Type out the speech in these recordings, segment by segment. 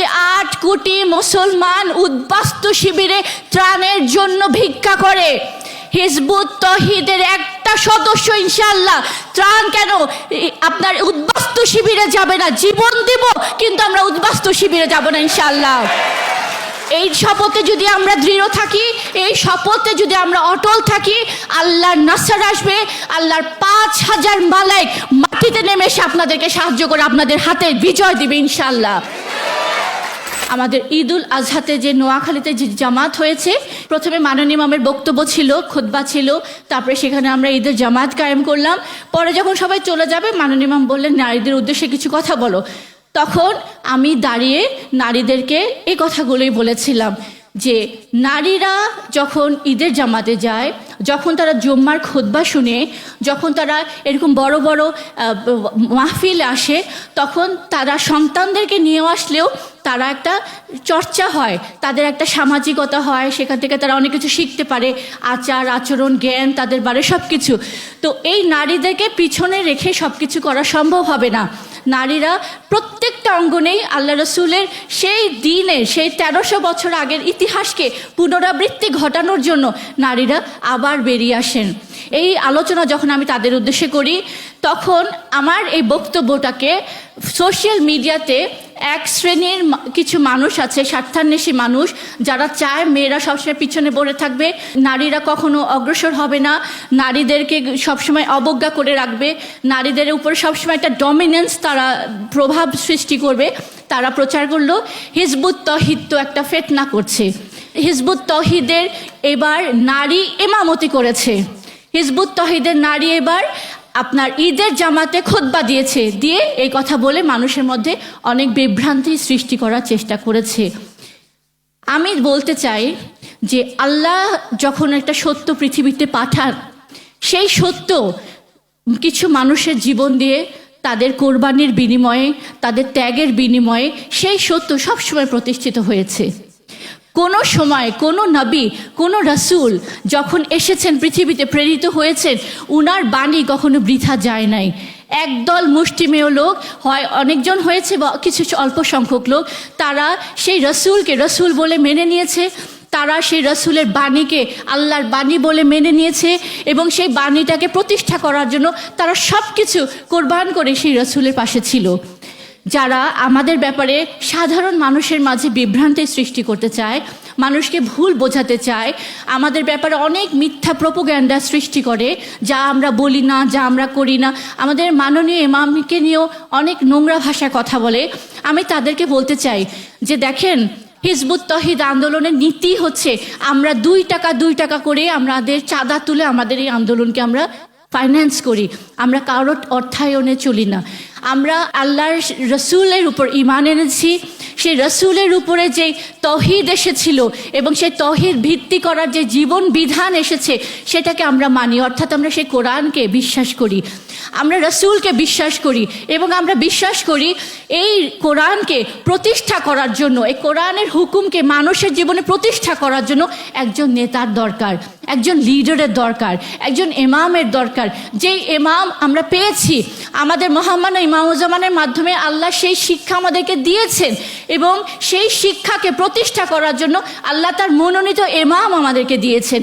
আজকে আট কোটি মুসলমান উদ্বাস্তু শিবিরে ত্রাণের জন্য ভিক্ষা করে। হিজবুত তহিদের একটা সদস্য ইনশাল্লাহ ত্রাণ কেন? আপনার উদ্বাস্তু শিবিরে যাবে না, জীবন দেব, কিন্তু আমরা উদ্বাস্তু শিবিরে যাব না ইনশাল্লাহ এই শপথে যদি আমরা দৃঢ় থাকি, এই শপথে যদি আমরা অটল থাকি, আল্লাহর নাসার আসবে, আল্লাহর পাঁচ হাজার মালাইক মাটিতে নেমে এসে আপনাদেরকে সাহায্য করে আপনাদের হাতে বিজয় দিবে ইনশাল্লাহ আমাদের ঈদুল আজহাতে যে নোয়াখালীতে যে জামাত হয়েছে, প্রথমে মাননীয় মামের বক্তব্য ছিল খোদবা ছিল, তারপরে সেখানে আমরা ঈদের জামাত কায়েম করলাম। পরে যখন সবাই চলে যাবে, মাননীয় মাম বললেন, নারীদের উদ্দেশ্যে কিছু কথা বলো। তখন আমি দাঁড়িয়ে নারীদেরকে এই কথাগুলোই বলেছিলাম। যে নারীরা যখন ঈদের জামাতে যায়, যখন তারা জম্মার খোদবা শুনে, যখন তারা এরকম বড় বড় মাহফিল আসে, তখন তারা সন্তানদেরকে নিয়ে আসলেও তারা একটা চর্চা হয়, তাদের একটা সামাজিকতা হয়, সেখান থেকে তারা অনেক কিছু শিখতে পারে, আচার, আচরণ, জ্ঞান, তাদের বারে সব কিছু তো এই নারীদেরকে পিছনে রেখে সব কিছু করা সম্ভব হবে না। নারীরা প্রত্যেকটা অঙ্গনেই আল্লাহ রসুলের সেই দিনের সেই তেরোশো বছর আগের ইতিহাসকে পুনরাবৃত্তি ঘটানোর জন্য নারীরা আবার বেরিয়ে আসেন। এই আলোচনা যখন আমি তাদের উদ্দেশ্যে করি তখন আমার এই বক্তব্যটাকে সোশ্যাল মিডিয়াতে এক শ্রেণির কিছু মানুষ আছে, স্বার্থান্বেষী মানুষ, যারা চায় মেয়েরা সবসময় পিছনে পড়ে থাকবে, নারীরা কখনো অগ্রসর হবে না, নারীদেরকে সবসময় অবজ্ঞা করে রাখবে, নারীদের উপর সবসময় একটা ডমিনেন্স তারা প্রভাব সৃষ্টি করবে, তারা প্রচার করল, হিজবুত তহিদ তো একটা ফেতনা করছে। হিজবুত তহিদের এবার নারী এমামতি করেছে। হিজবুত তহিদের নারী এবার আপনার ঈদের জামাতে খোদবা দিয়েছে। দিয়ে এই কথা বলে মানুষের মধ্যে অনেক বিভ্রান্তি সৃষ্টি করার চেষ্টা করেছে। আমি বলতে চাই যে আল্লাহ যখন একটা সত্য পৃথিবীতে পাঠান, সেই সত্য কিছু মানুষের জীবন দিয়ে তাদের কোরবানির বিনিময়ে, তাদের ত্যাগের বিনিময়ে সেই সত্য সবসময় প্রতিষ্ঠিত হয়েছে। কোনো সময় কোনো নবী, কোনো রাসূল যখন এসেছেন, পৃথিবীতে প্রেরিত হয়েছেন, উনার বাণী কখনো বৃথা যায় নাই। একদল মুষ্টিমেয় লোক হয়, অনেকজন হয়েছে বা কিছু অল্প সংখ্যক লোক, তারা সেই রসুলকে রসুল বলে মেনে নিয়েছে, তারা সেই রসুলের বাণীকে আল্লাহর বাণী বলে মেনে নিয়েছে এবং সেই বাণীটাকে প্রতিষ্ঠা করার জন্য তারা সব কিছু কোরবান করে সেই রসুলের পাশে ছিল। যারা আমাদের ব্যাপারে সাধারণ মানুষের মাঝে বিভ্রান্তির সৃষ্টি করতে চায়, মানুষকে ভুল বোঝাতে চায়, আমাদের ব্যাপারে অনেক মিথ্যা প্রোপোগ্যান্ডা সৃষ্টি করে, যা আমরা বলি না, যা আমরা করি না। আমাদের মাননীয় ইমামকে নিয়েও অনেক নোংরা ভাষায় কথা বলে। আমি তাদেরকে বলতে চাই যে দেখেন, হিজবুত তহিদ আন্দোলনের নীতি হচ্ছে আমরা দুই টাকা দুই টাকা করে আমাদের চাঁদা তুলে আমাদের এই আন্দোলনকে আমরা ফাইন্যান্স করি। আমরা কারোর অর্থায়নে চলি না। আমরা আল্লাহর রসুলের উপর ইমান এনেছি। সেই রসুলের উপরে যে তহিদ এসেছিল এবং সেই তহিদ ভিত্তি করার যে জীবন বিধান এসেছে, সেটাকে আমরা মানি। অর্থাৎ আমরা সেই কোরআনকে বিশ্বাস করি। আমরা রসুলকে বিশ্বাস করি এবং আমরা বিশ্বাস করি এই কোরআনকে প্রতিষ্ঠা করার জন্য, এই কোরআনের হুকুমকে মানুষের জীবনে প্রতিষ্ঠা করার জন্য একজন নেতার দরকার, একজন লিডারের দরকার, একজন এমামের দরকার। যেই ইমাম আমরা পেয়েছি, আমাদের মহামান্য ইমামুজ্জামানের মাধ্যমে আল্লাহ সেই শিক্ষা আমাদেরকে দিয়েছেন এবং সেই শিক্ষাকে প্রতিষ্ঠা করার জন্য আল্লাহ তার মনোনীত এমাম আমাদেরকে দিয়েছেন।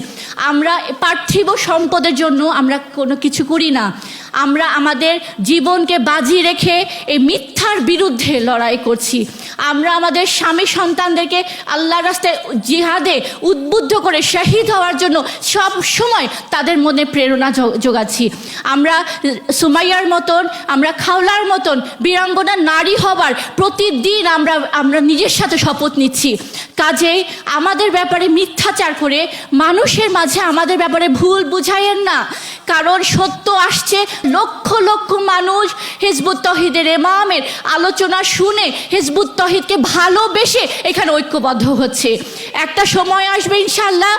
আমরা পার্থিব সম্পদের জন্য আমরা কোনো কিছু করি না। আমরা আমাদের জীবনকে বাজি রেখে এই মিথ্যার বিরুদ্ধে লড়াই করছি। আমরা আমাদের স্বামী সন্তানদেরকে আল্লাহ রাস্তায় জিহাদে উদ্বুদ্ধ করে শহীদ হওয়ার জন্য সব সময় তাদের মনে প্রেরণা যোগাচ্ছি। আমরা সুমাইয়ার মতন, আমরা খাওলার মতন, বীরাঙ্গনা নারী হবার প্রতিদিন আমরা আমরা নিজের সাথে শপথ নিচ্ছি। কাজেই আমাদের ব্যাপারে মিথ্যাচার করে মানুষের মাঝে আমাদের ব্যাপারে ভুল বুঝাইয়েন না। কারণ সত্য আসছে লক্ষ লক্ষ মানুষ হিজবুত তহিদের এমামের আলোচনা শুনে হিজবুত তহিদকে ভালোবেসে এখানে ঐক্যবদ্ধ হচ্ছে। একটা সময় আসবে ইনশাল্লাহ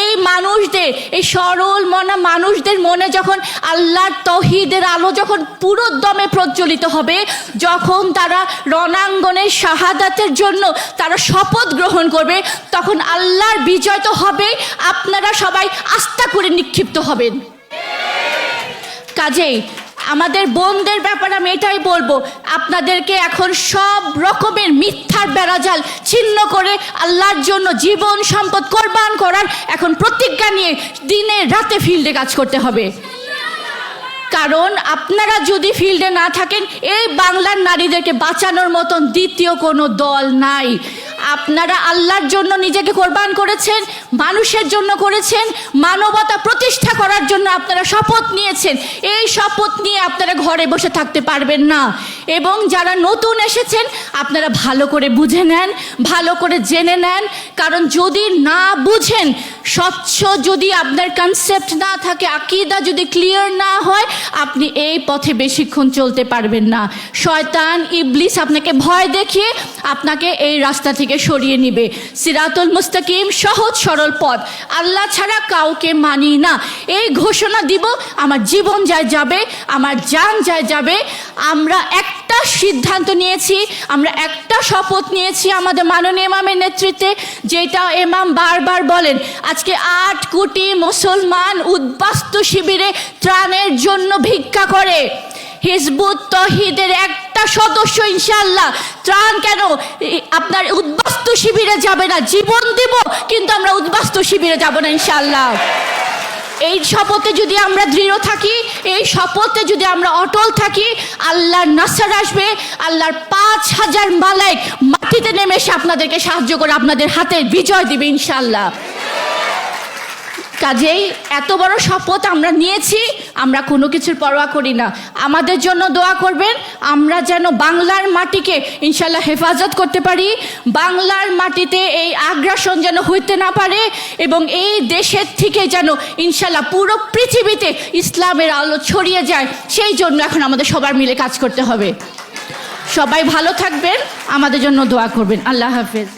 এই মানুষদের, এই সরল মনা মানুষদের মনে যখন আল্লাহর তহিদের আলো যখন পুরো দমে প্রজ্বলিত হবে, যখন তারা রণাঙ্গনের শাহাদাতের জন্য তারা শপথ গ্রহণ করবে, তখন আল্লাহর বিজয় তো হবে আপনারা সবাই আস্থা করে নিক্ষিপ্ত হবেন। কাজেই। আমাদের বোনদের ব্যাপারে আমি এটাই বলব, আপনাদেরকে এখন সব রকমের মিথ্যার বেড়াজাল ছিন্ন করে আল্লাহর জন্য জীবন সম্পদ কোরবান করার এখন প্রতিজ্ঞা নিয়ে দিনে রাতে ফিল্ডে কাজ করতে হবে। কারণ আপনারা যদি ফিল্ডে না থাকেন, এই বাংলার নারীদেরকে বাঁচানোর মতন দ্বিতীয় কোনো দল নাই। আপনারা আল্লাহর জন্য নিজেকে কোরবান করেছেন, মানুষের জন্য করেছেন, মানবতা প্রতিষ্ঠা করার জন্য আপনারা শপথ নিয়েছেন। এই শপথ নিয়ে আপনারা ঘরে বসে থাকতে পারবেন না। এবং যারা নতুন এসেছেন, আপনারা ভালো করে বুঝে নেন, ভালো করে জেনে নেন। কারণ যদি না বুঝেন স্বচ্ছ যদি আপনার কনসেপ্ট না থাকে, আকিদা যদি ক্লিয়ার না হয়, আপনি এই পথে বেশিক্ষণ চলতে পারবেন না। শয়তান, ইবলিস আপনাকে ভয় দেখিয়ে আপনাকে এই রাস্তা থেকে সরিয়ে নিবে। সিরাতুল মুস্তাকিম, সহজ সরল পথ। আল্লাহ ছাড়া কাউকে মানি না। এই ঘোষণা দিব, আমার জীবন যায় যাবে, আমার জান যায় যাবে, আমরা একটা সিদ্ধান্ত নিয়েছি, আমরা একটা শপথ নিয়েছি আমাদের মাননীয় ইমামের নেতৃত্বে, যেটা এমাম বারবার বলেন, আজকে আট কোটি মুসলমান উদ্বাস্তু শিবিরে ত্রাণের জন্য ভিক্ষা করে। হিজবুত তহিদের একটা সদস্য ইনশাল্লাহ ত্রাণ কেন? আপনার উদ্বাস্তু শিবিরে যাবে না, জীবন দিব, কিন্তু আমরা উদ্বাস্তু শিবিরে যাব না ইনশাল্লাহ এই শপথে যদি আমরা দৃঢ় থাকি, এই শপথে যদি আমরা অটল থাকি, আল্লাহর নাসার আসবে, আল্লাহর পাঁচ হাজার মালাইক মাটিতে নেমে এসে আপনাদেরকে সাহায্য করে আপনাদের হাতে বিজয় দিবে ইনশাল্লাহ কাজেই এত বড় শপথ আমরা নিয়েছি, আমরা কোনো কিছুর পরোয়া করি না। আমাদের জন্য দোয়া করবেন, আমরা যেন বাংলার মাটিকে ইনশাল্লাহ হেফাজত করতে পারি, বাংলার মাটিতে এই আগ্রাসন যেন হইতে না পারে এবং এই দেশের থেকে যেন ইনশাল্লাহ পুরো পৃথিবীতে ইসলামের আলো ছড়িয়ে যায়, সেই জন্য এখন আমাদের সবার মিলে কাজ করতে হবে। সবাই ভালো থাকবেন, আমাদের জন্য দোয়া করবেন। আল্লাহ হাফেজ।